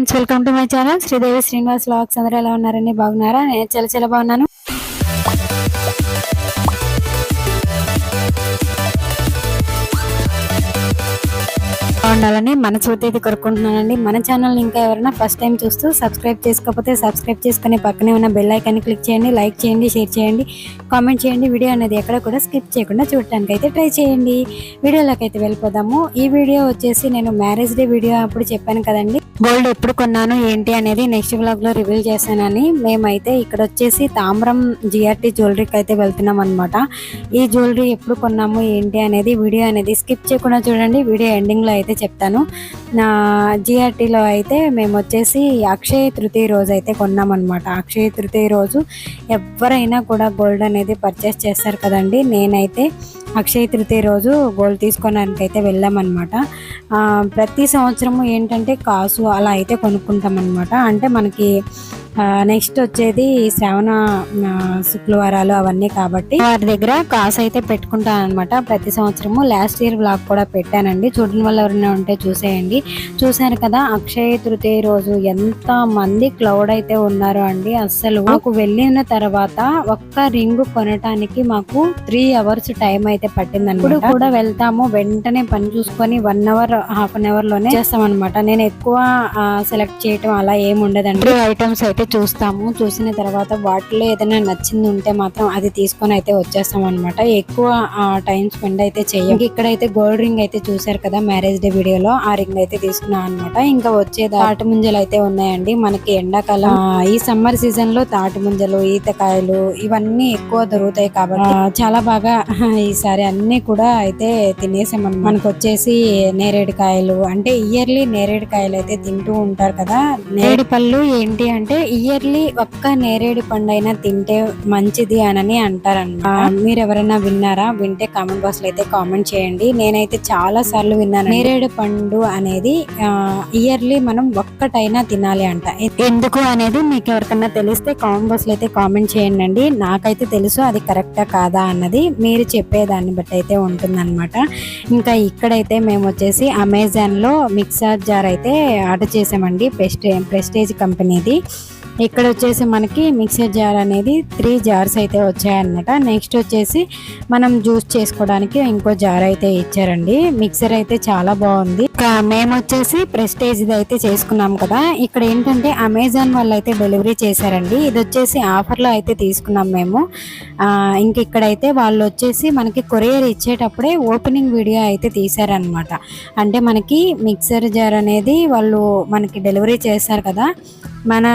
Friends welcome to my channel. Sridevi Srinivas vlogs అందరూ ఎలా ఉన్నారండి? బాగున్నారా? నేను చాలా చాలా బాగున్నాను. ఉండాలని మనస్ఫూర్తి అయితే కోరుకుంటున్నానండి. మన ఛానల్ ఇంకా ఎవరైనా ఫస్ట్ టైం చూస్తూ సబ్స్క్రైబ్ చేసుకోకపోతే సబ్స్క్రైబ్ చేసుకుని పక్కనే ఉన్న బెల్ ఐకాన్ని క్లిక్ చేయండి లైక్ చేయండి షేర్ చేయండి కామెంట్ చేయండి. వీడియో అనేది ఎక్కడ కూడా స్కిప్ చేయకుండా చూడటానికి అయితే ట్రై చేయండి. వీడియోలోకి అయితే వెళ్ళిపోదాము. ఈ వీడియో వచ్చేసి నేను మ్యారేజ్ డే వీడియో అప్పుడు చెప్పాను కదండి. గోల్డ్ ఎప్పుడు కొన్నాను ఏంటి అనేది నెక్స్ట్ బ్లాగ్లో రివీల్ చేశానని. మేమైతే ఇక్కడ వచ్చేసి తామ్రం జిఆర్టీ జ్యువెలరీకి అయితే వెళ్తున్నాం అనమాట ఈ జ్యువెలరీ ఎప్పుడు కొన్నాము ఏంటి అనేది వీడియో అనేది స్కిప్ చేయకుండా చూడండి. వీడియో ఎండింగ్లో అయితే చెప్తాను. నా జిఆర్టీలో అయితే మేము వచ్చేసి అక్షయ తృతీయ రోజు అయితే కొన్నాం అనమాట అక్షయ తృతీయ రోజు ఎవరైనా కూడా గోల్డ్ అనేది పర్చేస్ చేస్తారు కదండి. నేనైతే అక్షయ తృతీయ రోజు గోల్డ్ తీసుకోవడానికి అయితే వెళ్ళామన్నమాట. ప్రతి సంవత్సరము ఏంటంటే కాసు అలా అయితే కొనుక్కుంటాం అనమాట అంటే మనకి నెక్స్ట్ వచ్చేది శ్రావణ శుక్రవారాలు అవన్నీ కాబట్టి. వారి దగ్గర కాస్ అయితే పెట్టుకుంటాను అనమాట ప్రతి సంవత్సరము లాస్ట్ ఇయర్ బ్లాగ్ కూడా పెట్టానండి. చూడడం వల్ల ఎవరైనా ఉంటే చూసేయండి. చూశారు కదా అక్షయ తృతీయ రోజు ఎంత మంది క్లౌడ్ అయితే ఉన్నారు అండి. అస్సలు మాకు వెళ్ళిన తర్వాత ఒక్క రింగ్ కొనటానికి మాకు త్రీ అవర్స్ టైం అయితే పట్టింది ఇప్పుడు కూడా వెళ్తాము. వెంటనే పని చూసుకొని వన్ అవర్ హాఫ్ అన్ అవర్లోనే చేస్తాం అనమాట నేను ఎక్కువ సెలెక్ట్ చేయటం అలా ఏమి ఉండదండి. ఐటమ్స్ అయితే చూస్తాము. చూసిన తర్వాత వాటిలో ఏదైనా నచ్చింది ఉంటే మాత్రం అది తీసుకొని అయితే వచ్చేస్తాం అనమాట ఎక్కువ టైం స్పెండ్ అయితే చేయం ఇక్కడైతే గోల్డ్ రింగ్ అయితే చూసారు కదా మ్యారేజ్ డే వీడియోలో ఆ రింగ్ అయితే తీసుకున్నాం అనమాట ఇంకా వచ్చే తాటి ముంజలు అయితే ఉన్నాయండి. మనకి ఎండాకాలం ఈ సమ్మర్ సీజన్లో తాటి ముంజలు ఈతకాయలు ఇవన్నీ ఎక్కువ దొరుకుతాయి కాబట్టి చాలా బాగా ఈసారి అన్ని కూడా అయితే తినేసాం మనకు వచ్చేసి నేరేడు కాయలు అంటే ఇయర్లీ నేరేడు కాయలు అయితే తింటూ ఉంటారు కదా. నేరేడు పళ్ళు ఏంటి అంటే ఇయర్లీ ఒక్క నేరేడు పండు అయినా తింటే మంచిది అని అంటారన్నమాట మీరు ఎవరైనా విన్నారా? వింటే కామెంట్ బాక్స్లో అయితే కామెంట్ చేయండి. నేనైతే చాలా సార్లు విన్నాను నేరేడు పండు అనేది ఇయర్లీ మనం ఒక్కటైనా తినాలి అంట. ఎందుకు అనేది మీకు ఎవరికన్నా తెలిస్తే కామెంట్ బాక్స్లో అయితే కామెంట్ చేయండి నాకైతే తెలుసు అది కరెక్టా కాదా అన్నది. మీరు చెప్పేదాన్ని బట్టి అయితే ఉంటుందన్నమాట. ఇంకా ఇక్కడైతే మేము వచ్చేసి అమెజాన్లో మిక్సర్ జార్ అయితే ఆర్డర్ చేసామండి. ప్రెస్టే ప్రెస్టేజ్ కంపెనీది. ఇక్కడ వచ్చేసి మనకి మిక్సర్ జార్ అనేది త్రీ జార్స్ అయితే వచ్చాయన్నమాట. నెక్స్ట్ వచ్చేసి మనం జ్యూస్ చేసుకోవడానికి ఇంకో జార్ అయితే ఇచ్చారండి. మిక్సర్ అయితే చాలా బాగుంది. మేము వచ్చేసి ప్రెస్టేజ్ అయితే చేసుకున్నాం కదా. ఇక్కడ ఏంటంటే అమెజాన్ వాళ్ళు అయితే డెలివరీ చేశారండి. ఇది వచ్చేసి ఆఫర్లో అయితే తీసుకున్నాం మేము. ఇంక ఇక్కడైతే వాళ్ళు వచ్చేసి మనకి కొరియర్ ఇచ్చేటప్పుడే ఓపెనింగ్ వీడియో అయితే తీశారనమాట అంటే మనకి మిక్సర్ జార్ అనేది వాళ్ళు మనకి డెలివరీ చేశారు కదా. మన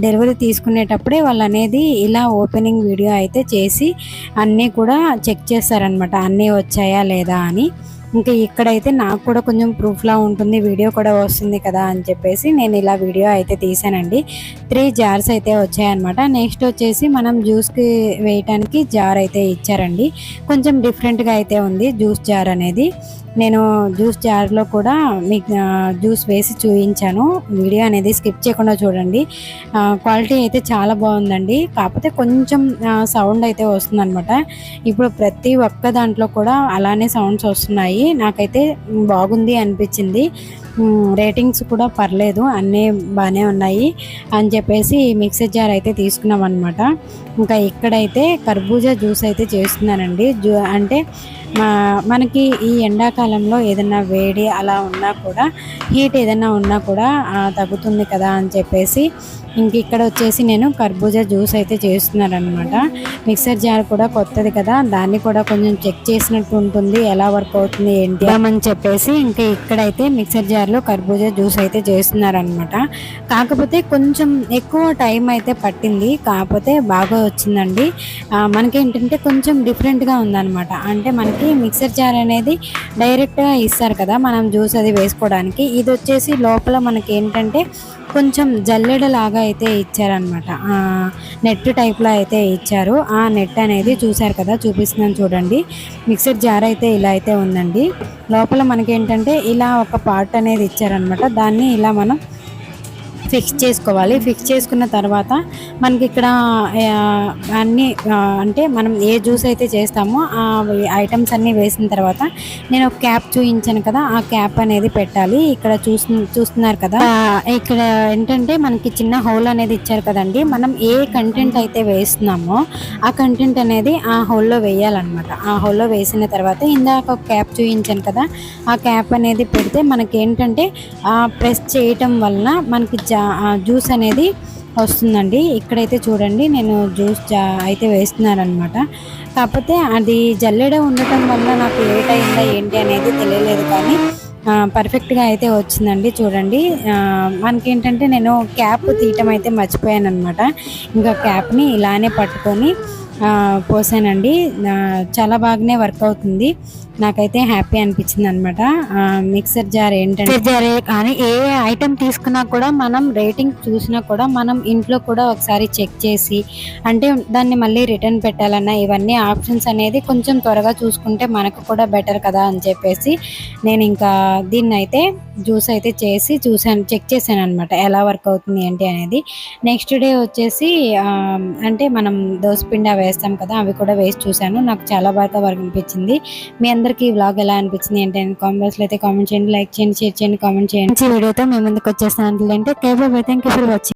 డెలివరీ తీసుకునేటప్పుడే వాళ్ళు అనేది ఇలా ఓపెనింగ్ వీడియో అయితే చేసి అన్నీ కూడా చెక్ చేస్తారనమాట అన్నీ వచ్చాయా లేదా అని. ఇంకా ఇక్కడైతే నాకు కూడా కొంచెం ప్రూఫ్లా ఉంటుంది వీడియో కూడా వస్తుంది కదా అని చెప్పేసి నేను ఇలా వీడియో అయితే తీసానండి. త్రీ జార్స్ అయితే వచ్చాయన్నమాట. నెక్స్ట్ వచ్చేసి మనం జ్యూస్కి వేయటానికి జార్ అయితే ఇచ్చారండి. కొంచెం డిఫరెంట్గా అయితే ఉంది జ్యూస్ జార్ అనేది. నేను జ్యూస్ జార్లో కూడా మీకు జ్యూస్ వేసి చూపించాను వీడియో అనేది స్కిప్ చేయకుండా చూడండి. క్వాలిటీ అయితే చాలా బాగుందండి. కాకపోతే కొంచెం సౌండ్ అయితే వస్తుందన్నమాట. ఇప్పుడు ప్రతి ఒక్క దాంట్లో కూడా అలానే సౌండ్స్ వస్తున్నాయి. నాకైతే బాగుంది అనిపించింది. రేటింగ్స్ కూడా పర్లేదు. అన్నీ బాగానే ఉన్నాయి అని చెప్పేసి మిక్సర్ జార్ అయితే తీసుకున్నాం అనమాట ఇంకా ఇక్కడైతే కర్బూజా జ్యూస్ అయితే చేస్తున్నానండి. జ్యూ అంటే మనకి ఈ ఎండాకాలంలో ఏదైనా వేడి అలా ఉన్నా కూడా హీట్ ఏదైనా ఉన్నా కూడా తగ్గుతుంది కదా అని చెప్పేసి ఇంక ఇక్కడ వచ్చేసి నేను కర్బూజా జ్యూస్ అయితే చేస్తున్నారనమాట మిక్సర్ జార్ కూడా కొత్తది కదా దాన్ని కూడా కొంచెం చెక్ చేసినట్టు ఉంటుంది ఎలా వర్క్ అవుతుంది ఏంటి అని చెప్పేసి ఇంకా ఇక్కడైతే మిక్సర్ జార్లో కర్బూజా జ్యూస్ అయితే చేస్తున్నారనమాట కాకపోతే కొంచెం ఎక్కువ టైం అయితే పట్టింది కాకపోతే బాగా వచ్చిందండి. మనకేంటంటే కొంచెం డిఫరెంట్గా ఉందన్నమాట. అంటే మనకి మిక్సర్ జార్ అనేది డైరెక్ట్గా ఇస్తారు కదా మనం జ్యూస్ అది వేసుకోవడానికి. ఇది వచ్చేసి లోపల మనకి ఏంటంటే కొంచెం జల్లెడ లాగా అయితే ఇచ్చారనమాట నెట్ టైప్లో అయితే ఇచ్చారు. ఆ నెట్ అనేది చూశారు కదా చూపిస్తున్నాను చూడండి. మిక్సర్ జార్ అయితే ఇలా అయితే ఉందండి. లోపల మనకి ఏంటంటే ఇలా ఒక పార్ట్ అనేది ఇచ్చారనమాట దాన్ని ఇలా మనం ఫిక్స్ చేసుకోవాలి. ఫిక్స్ చేసుకున్న తర్వాత మనకి ఇక్కడ అన్నీ అంటే మనం ఏ జ్యూస్ అయితే చేస్తామో ఆ ఐటమ్స్ అన్నీ వేసిన తర్వాత నేను ఒక క్యాప్ చూపించాను కదా ఆ క్యాప్ అనేది పెట్టాలి. ఇక్కడ చూస్తు చూస్తున్నారు కదా. ఇక్కడ ఏంటంటే మనకి చిన్న హోల్ అనేది ఇచ్చారు కదండి. మనం ఏ కంటెంట్ అయితే వేస్తున్నామో ఆ కంటెంట్ అనేది ఆ హోల్లో వేయాలన్నమాట. ఆ హోల్లో వేసిన తర్వాత ఇందాక ఒక క్యాప్ చూపించాను కదా ఆ క్యాప్ అనేది పెడితే మనకి ఏంటంటే ప్రెస్ చేయటం వలన మనకి జా జ్యూస్ అనేది వస్తుందండి. ఇక్కడైతే చూడండి నేను జ్యూస్ జా అయితే వేస్తున్నారనమాట. కాకపోతే అది జల్లెడ ఉండటం వల్ల నాకు లేట్ అయిందా ఏంటి అనేది తెలియలేదు కానీ పర్ఫెక్ట్గా అయితే వచ్చిందండి చూడండి. మనకేంటంటే నేను క్యాప్ తీయటం అయితే మర్చిపోయాను అనమాట ఇంకా క్యాప్ని ఇలానే పట్టుకొని పోసానండి. చాలా బాగానే వర్క్ అవుతుంది. నాకైతే హ్యాపీ అనిపించింది అనమాట మిక్సర్ జార్ ఏంటంటే జారే కానీ ఏ ఐటెం తీసుకున్నా కూడా మనం రేటింగ్ చూసినా కూడా మనం ఇంట్లో కూడా ఒకసారి చెక్ చేసి అంటే దాన్ని మళ్ళీ రిటర్న్ పెట్టాలన్నా ఇవన్నీ ఆప్షన్స్ అనేది కొంచెం త్వరగా చూసుకుంటే మనకు కూడా బెటర్ కదా అని చెప్పేసి నేను ఇంకా దీన్ని అయితే జ్యూస్ అయితే చేసి చూసాను చెక్ చేశాను అనమాట ఎలా వర్క్ అవుతుంది ఏంటి అనేది. నెక్స్ట్ డే వచ్చేసి అంటే మనం దోసపిండి అవి వేస్తాం కదా అవి కూడా వేసి చూశాను. నాకు చాలా బాగా వర్క్ అనిపించింది. మీ అందరికీ బ్లాగ్ ఎలా అనిపించింది అంటే అని కామెంట్స్లో అయితే కామెంట్ చేయండి లైక్ చేయండి షేర్ చేయండి కామెంట్ చేయండి. మంచి వీడియోతో మేము ముందుకు వచ్చేస్తాను అంటే cable thank you for watching.